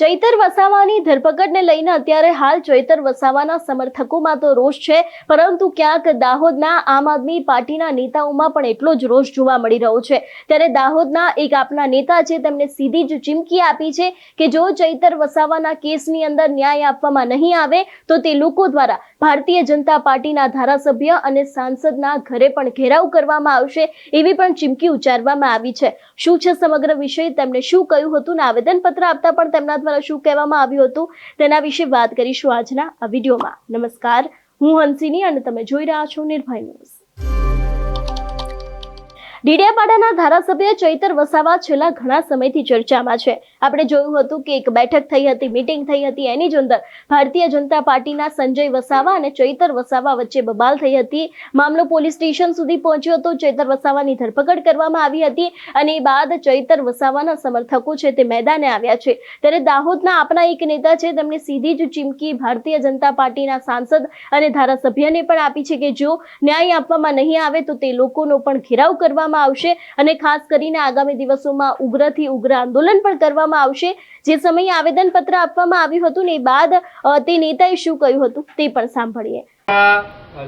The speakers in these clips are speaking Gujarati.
ચૈતર વસાવાની ધરપકડને લઈને અત્યારે હાલ ચૈતર વસાવાના સમર્થકોમાં તો રોષ છે, પરંતુ ક્યાંક દાહોદના આમ આદમી પાર્ટીના નેતાઓમાં પણ એટલો જ રોષ જોવા મળી રહ્યો છે. ત્યારે દાહોદના એક આપના નેતા છે તેમને સીધી જ ચીમકી આપી છે કે જો ચૈતર વસાવાના કેસની અંદર ન્યાય આપવામાં નહીં આવે, તો તે લોકો દ્વારા ભારતીય જનતા પાર્ટીના ધારાસભ્ય અને સાંસદના ઘરે પણ ઘેરાવ કરવામાં આવશે એવી પણ ચીમકી ઉચ્ચારવામાં આવી છે. શું છે સમગ્ર વિષય? તેમણે શું કહ્યું હતું? ને આવેદનપત્ર આપતા પણ તેમના દ્વારા શું કહેવામાં આવ્યું હતું તેના વિશે વાત કરીશું આજના આ વિડીયોમાં. નમસ્કાર, હું હંસિની અને તમે જોઈ રહ્યા છો નિર્ભય ન્યૂઝ. ડીડિયાપાડાના ધારાસભ્ય ચૈતર વસાવા છેલ્લા ઘણા સમયથી ચર્ચામાં છે. આપણે જોયું હતું કે એક બેઠક થઈ હતી મીટિંગ થઈ હતી, એની જ અંદર ભારતીય જનતા પાર્ટીના સંજય વસાવા અને ચૈતર વસાવા વચ્ચે બબાલ થઈ હતી. મામલો પોલીસ સ્ટેશન સુધી પહોંચ્યો હતો. ચૈતર વસાવાની ધરપકડ કરવામાં આવી હતી અને એ બાદ ચૈતર વસાવાના સમર્થકો છે તે મેદાને આવ્યા છે. ત્યારે દાહોદના આપણા એક નેતા છે, તેમણે સીધી જ ચીમકી ભારતીય જનતા પાર્ટીના સાંસદ અને ધારાસભ્યને પણ આપી છે કે જો ન્યાય આપવામાં નહીં આવે તો તે લોકોનો પણ ઘેરાવ કરવામાં આવશે અને ખાસ કરીને આગામી દિવસોમાં ઉગ્રથી ઉગ્ર આંદોલન પણ કરવામાં આવશે. જે સમયે આવેદનપત્ર આપવામાં આવ્યું હતું ને બાદ તે નેતાએ શું કહ્યું હતું તે પણ સાંભળીએ.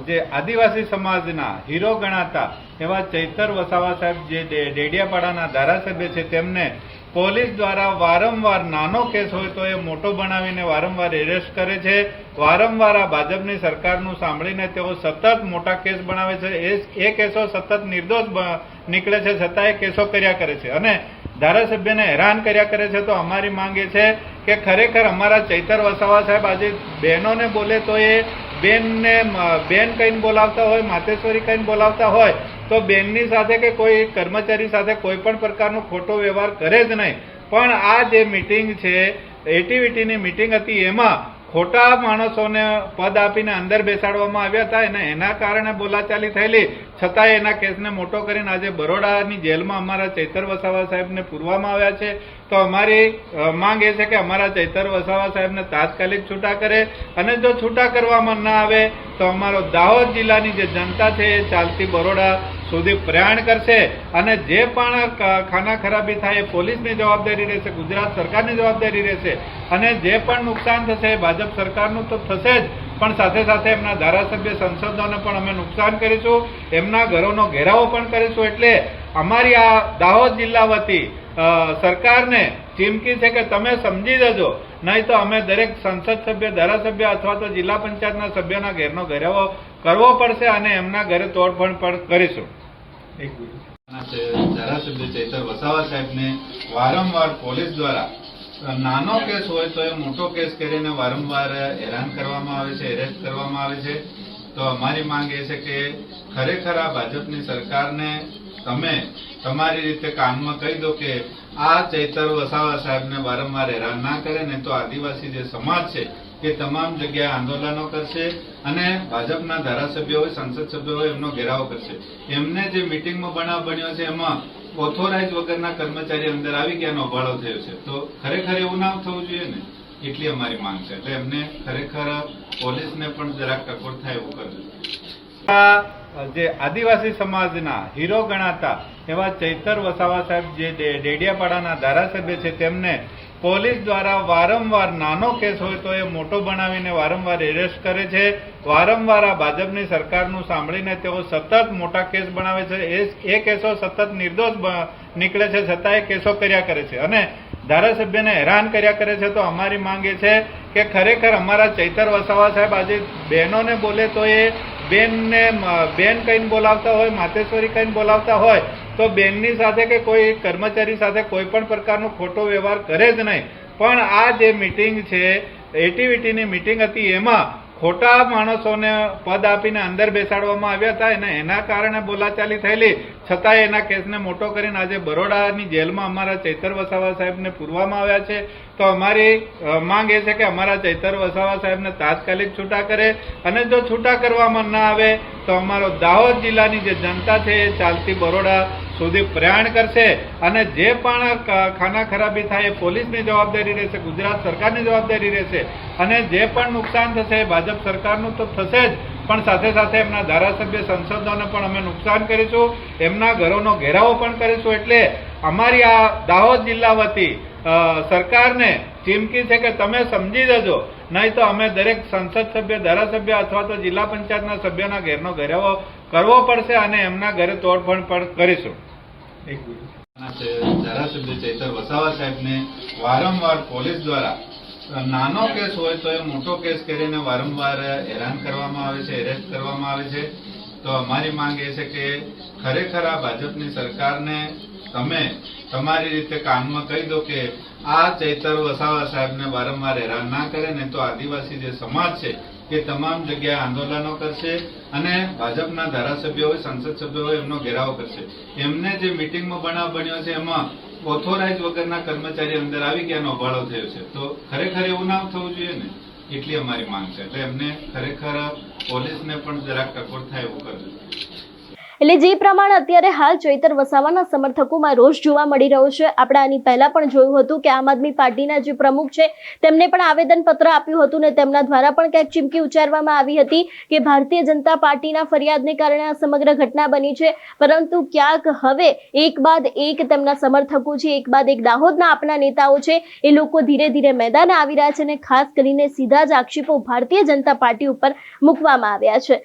જે આદિવાસી સમાજના હીરો ગણાતા એવા ચૈતર વસાવા સાહેબ જે ડેડિયાપાડાના ધારાસભ્ય છે, તેમને પોલીસ દ્વારા વારંવાર નાનો કેસ હોય તો એ મોટો બનાવીને વારંવાર એરેસ્ટ કરે છે. વારંવાર આ ભાજપની સરકારનું સાંભળીને તેઓ સતત મોટા કેસ બનાવે છે. એ કેસો સતત નિર્દોષ નીકળે છે. છતાં એ કેસો કર્યા કરે છે. અને ધારાસભ્યને હેરાન કર્યા કરે છે તો અમારી માંગે છે કે ખરેખર અમારા ચૈતર વસાવા સાહેબ આજે બહેનોને બોલે તો એ બેનને બેન કહીને બોલાવતા હોય, માતેશ્વરી કહીને બોલાવતા હોય, તો બેનની સાથે કે કોઈ કર્મચારી સાથે કોઈ પણ પ્રકારનો ખોટો વ્યવહાર કરે જ નહીં. પણ આ જે મિટિંગ છે એટીવીટીની મિટિંગ હતી, એમાં ખોટા માણસોને પદ આપીને અંદર બેસાડવામાં આવ્યા હતા અને એના કારણે બોલાચાલી થયેલી. છતાંય એના કેસને મોટો કરીને આજે બરોડાની જેલમાં અમારા ચૈતર વસાવા સાહેબને પૂરવામાં આવ્યા છે. તો અમારી માંગ એ છે કે અમારા ચૈતર વસાવા સાહેબને તાત્કાલિક છૂટા કરે અને જો છૂટા કરવામાં ના આવે તો અમારો દાહોદ જિલ્લાની જે જનતા છે એ ચાલતી બરોડા સુધી પ્રયાણ કરશે અને જે પણ ખાના ખરાબી થાય એ પોલીસની જવાબદારી રહેશે, ગુજરાત સરકારની જવાબદારી રહેશે અને જે પણ નુકસાન થશે એ ભાજપ સરકારનું તો થશે જ. પણ સાથે સાથે એમના ધારાસભ્ય સંસદોને પણ અમે નુકસાન કરીશું, એમના ઘરોનો ઘેરાવો પણ કરીશું. એટલે અમારી આ દાહોદ જિલ્લા વતી સરકારને ચીમકી છે કે તમે સમજી જજો. નહીં તો અમે દરેક સંસદ સભ્ય, ધારાસભ્ય અથવા તો જિલ્લા પંચાયતના સભ્યના ઘેરનો ઘેરાવો કરવો પડશે અને એમના ઘરે તોડફોડ પણ કરીશું. દ્વારા નાનો કેસ હોય તો એ મોટો કેસ કરીને વારંવાર હેરાન કરવામાં આવે છે, એરેસ્ટ કરવામાં આવે છે. તો અમારી માંગ એ છે કે ખરેખર આ ભાજપની સરકારને તમે તમારી રીતે કાનમાં કહી દો કે આ ચૈતર વસાવા સાહેબને વારંવાર હેરાન ના કરે, ને તો આદિવાસી જે સમાજ છે, એ તમામ જગ્યાએ આંદોલનો કરશે અને ભાજપના ધારાસભ્યો હોય, સંસદ સભ્યો હોય, એમનો ઘેરાવ કરશે. એમને જે મિટિંગમાં બનાવ બન્યો છે, એમાં ઓથોરાઇઝ વગરના કર્મચારી અંદર આવી ગયાનો અભાળો થયો છે. તો ખરેખર એવું ના થવું જોઈએ ને? એટલી અમારી માંગ છે. એટલે એમને ખરેખર પોલીસને પણ જરાક ટકોર થાય એવું કરવું જે આદિવાસી સમાજના હીરો ગણાતા એવા ચૈતર વસાવા સાહેબ જે ડેડિયાપાડાના ધારાસભ્ય છે, તેમને પોલીસ દ્વારા વારંવાર નાનો કેસ હોય તો એ મોટો બનાવીને વારંવાર એરેસ્ટ કરે છે. વારંવાર આ ભાજપની સરકારનું સાંભળીને તેઓ સતત મોટા કેસ બનાવે છે. એ- એ કેસો સતત નિર્દોષ નીકળે છે છતાં એ કેસો કર્યા કરે છે. અને ધારાસભ્યને હેરાન કર્યા કરે છે તો અમારી માંગ એ છે કે ખરેખર અમારા ચૈતર વસાવા સાહેબ આજે બહેનોને બોલે તો એ બેનને બેન કહીને બોલાવતા હોય, માતેશ્વરી કહીને બોલાવતા હોય, તો બેનની સાથે કે કોઈ કર્મચારી સાથે કોઈ પણ પ્રકારનો ખોટો વ્યવહાર કરે જ નહીં. પણ આ જે મિટિંગ છે એટીવીટીની મિટિંગ હતી, એમાં ખોટા માણસોને પદ આપીને અંદર બેસાડવામાં આવ્યા હતા અને એના કારણે બોલાચાલી થયેલી. છતાંય એના કેસને મોટો કરીને આજે બરોડાની જેલમાં અમારા ચૈતર વસાવા સાહેબને પૂરવામાં આવ્યા છે. તો અમારી માંગ એ છે કે અમારા ચૈતર વસાવા સાહેબને તાત્કાલિક છૂટા કરે અને જો છૂટા કરવામાં ના આવે તો અમારો દાહોદ જિલ્લાની જે જનતા છે એ ચાલતી બરોડા સુધી પ્રયાણ કરશે અને જે પણ ખાના ખરાબી થાય એ પોલીસની જવાબદારી રહેશે, ગુજરાત સરકારની જવાબદારી રહેશે અને જે પણ નુકસાન થશે એ ભાજપ સરકારનું તો થશે જ. પણ સાથે સાથે એમના ધારાસભ્ય, સંસદોને પણ અમે નુકસાન કરીશું, એમના ઘરોનો ઘેરાવો પણ કરીશું. એટલે અમારી આ દાહોદ જિલ્લા વતી સરકારને ચીમકી છે કે તમે સમજી જજો. નહીં તો અમે દરેક સંસદ સભ્ય, ધારાસભ્ય અથવા તો જિલ્લા પંચાયતના સભ્યોના ઘેરનો ઘેરાવો કરવો પડશે અને એમના ઘરે તોડફોડ પણ કરીશું. ધારાસભ્ય ચૈતર વસાવા સાહેબને વારંવાર પોલીસ દ્વારા નાનો કેસ હોય તો એ મોટો કેસ કરીને વારંવાર હેરાન કરવામાં આવે છે એરેસ્ટ કરવામાં આવે છે. તો અમારી માંગ એ છે કે ખરેખર આ ભાજપની સરકારને તમે તમારી રીતે કાનમાં કહી દો કે આ ચૈતર વસાવા સાહેબને વારંવાર હેરાન ના કરે, ને તો આદિવાસી જે સમાજ છે, એ તમામ જગ્યાએ આંદોલનો કરશે અને ભાજપના ધારાસભ્યો હોય, સંસદ સભ્યો હોય, એમનો ઘેરાવો કરશે. એમને જે મિટિંગમાં બનાવ બન્યો છે, એમાં ઓથોરાઇઝ વગરના કર્મચારી અંદર આવી ગયા અભાળો થયો છે. તો ખરેખર એવું ના થવું જોઈએ ને? એટલી અમારી માંગ છે. એટલે એમને ખરેખર પોલીસને પણ જરાક ટકોર થાય એવું કરવું એટલે જે પ્રમાણે અત્યારે હાલ ચૈતર વસાવાના સમર્થકોમાં રોષ જોવા મળી રહ્યો છે, આપણે આની પહેલા પણ જોયું હતું કે આમ આદમી પાર્ટીના જે પ્રમુખ છે, તેમને પણ આવેદનપત્ર આપ્યું હતું ને તેમના દ્વારા પણ ક્યાંક ચીમકી ઉચ્ચારવામાં આવી હતી કે ભારતીય જનતા પાર્ટીના ફરિયાદને કારણે આ સમગ્ર ઘટના બની છે. પરંતુ ક્યાંક હવે એક બાદ એક તેમના સમર્થકો છે, એક બાદ એક દાહોદના આપના નેતાઓ છે, એ લોકો ધીરે ધીરે મેદાને આવી રહ્યા છે અને ખાસ કરીને સીધા જ આક્ષેપો ભારતીય જનતા પાર્ટી ઉપર મૂકવામાં આવ્યા છે.